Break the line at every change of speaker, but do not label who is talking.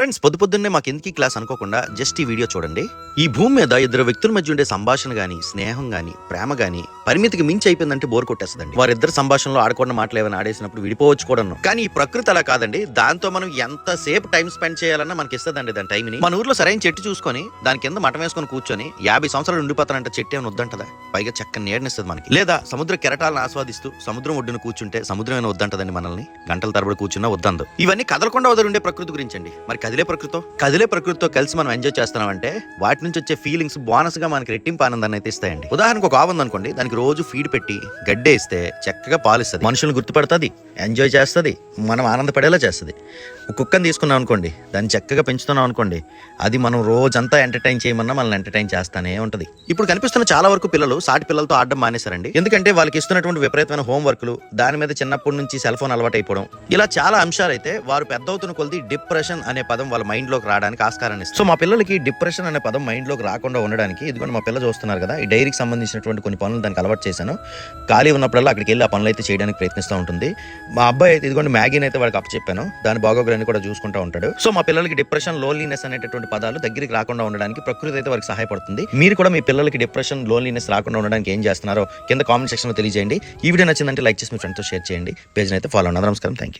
Friends పొద్దు పొద్దున్నే మాకు ఎందుకు క్లాస్ అనుకోకుండా జస్ట్ ఈ వీడియో చూడండి. ఈ భూమి మీద ఇద్దరు వ్యక్తుల మధ్య ఉండే సంభాషణ గాని స్నేహం గాని ప్రేమ గాని పరిమితికి మించి అయిపోయిందంటే బోర్ కొట్టేస్తుందండి. వారిద్దరు సంభాషణలో ఆడకుండా మాటలు ఏమైనా ఆడేసినప్పుడు విడిపోవచ్చు కూడా కానీ ఈ ప్రకృతి అలా కాదండి. దాంతో మనం ఎంత సేపు టైం స్పెండ్ చేయాలన్నా మనకి ఇస్తుందండి దాని టైంని మన ఊర్లో సరైన చెట్టు చూసుకొని దాని కింద మటం వేసుకొని కూర్చొని యాభై సంవత్సరాలు ఉండిపోతానంటే చెట్టు ఏమైనా వద్దంటదా? పైగా చక్కని నీడనిస్తుంది మనకి. లేదా సముద్ర కెరటాలను ఆస్వాదిస్తూ సముద్రం ఒడ్డున కూర్చుంటే సముద్రం ఏమైనా వద్దంటదండి మనల్ని? గంటల తరబడి కూర్చున్నా వద్దందు. ఇవన్నీ కదలకుండా వదిలిండే ప్రకృతి గురించి అండి మరి కదిలే ప్రకృతితో కదిలే ప్రకృతితో కలిసి మనం ఎంజాయ్ చేస్తున్నామంటే వాటి నుంచి వచ్చే ఫీలింగ్స్ బోనస్గా మనకి రెట్టింపు ఆనందాన్ని అయితే ఇస్తాయండి. ఉదాహరణకు ఒక ఆవు అనుకోండి దానికి రోజు ఫీడ్ పెట్టి గడ్డే ఇస్తే చక్కగా పాలిస్తుంది. మనుషులను గుర్తుపడుతుంది ఎంజాయ్ చేస్తుంది మనం ఆనందపడేలా చేస్తుంది. ఒక కుక్కని తీసుకున్నాం అనుకోండి దాన్ని చక్కగా పెంచుతున్నాం అనుకోండి అది మనం రోజంతా ఎంటర్టైన్ చేయమన్నా మనల్ని ఎంటర్టైన్ చేస్తానే ఉంటుంది. ఇప్పుడు కనిపిస్తున్న చాలా వరకు పిల్లలు సాటి పిల్లలతో ఆడడం మానేశారండి. ఎందుకంటే వాళ్ళకి ఇస్తున్నటువంటి విపరీతమైన హోంవర్క్లు దాని మీద చిన్నప్పటి నుంచి సెల్ ఫోన్ అలవాటు అయిపోవడం ఇలా చాలా అంశాలు అయితే వారు పెద్ద అవుతున్న కొద్ది డిప్రెషన్ అనే పదం వాళ్ళ మైండ్లోకి రావడానికి ఆస్కారాన్ని ఇస్తుంది. సో మా పిల్లలకి డిప్రెషన్ అనే పదం మైండ్లోకి రాకుండా ఉండడానికి ఇదిగోండి మా పిల్ల చూస్తున్నారు కదా ఈ డైరీకి సంబంధించినటువంటి కొన్ని పనులు దానికి అలవాటు చేశాను. ఖాళీ ఉన్నప్పుడల్లా అక్కడికి వెళ్ళి ఆ పనులు అయితే చేయడానికి ప్రయత్నిస్తూ ఉంటుంది. మా అబ్బాయి అయితే ఇదిగోండి మ్యాగీని అయితే వాడికి అప్పచెప్పాను. దాని బాగోగులన్నీ కూడా చూసుకుంటూ ఉంటాడు. సో మా పిల్లలకి డిప్రెషన్ లోన్లీనెస్ అనేటటువంటి పదాలు దగ్గరికి రాకుండా ఉండడానికి ప్రకృతి అయితే వారికి సహాయపడుతుంది. మీరు కూడా మీ పిల్లలకి డిప్రెషన్ లోన్లీనెస్ రాకుండా ఉండడానికి ఏం చేస్తున్నారో కింద కామెంట్ సెక్షన్లో తెలియజేయండి. ఈ వీడియో నచ్చిందంటే లైక్ చేసి మీ ఫ్రెండ్తో షేర్ చేయండి. పేజ్ని అయితే ఫాలో అన్నారు నమస్కారం. Thank you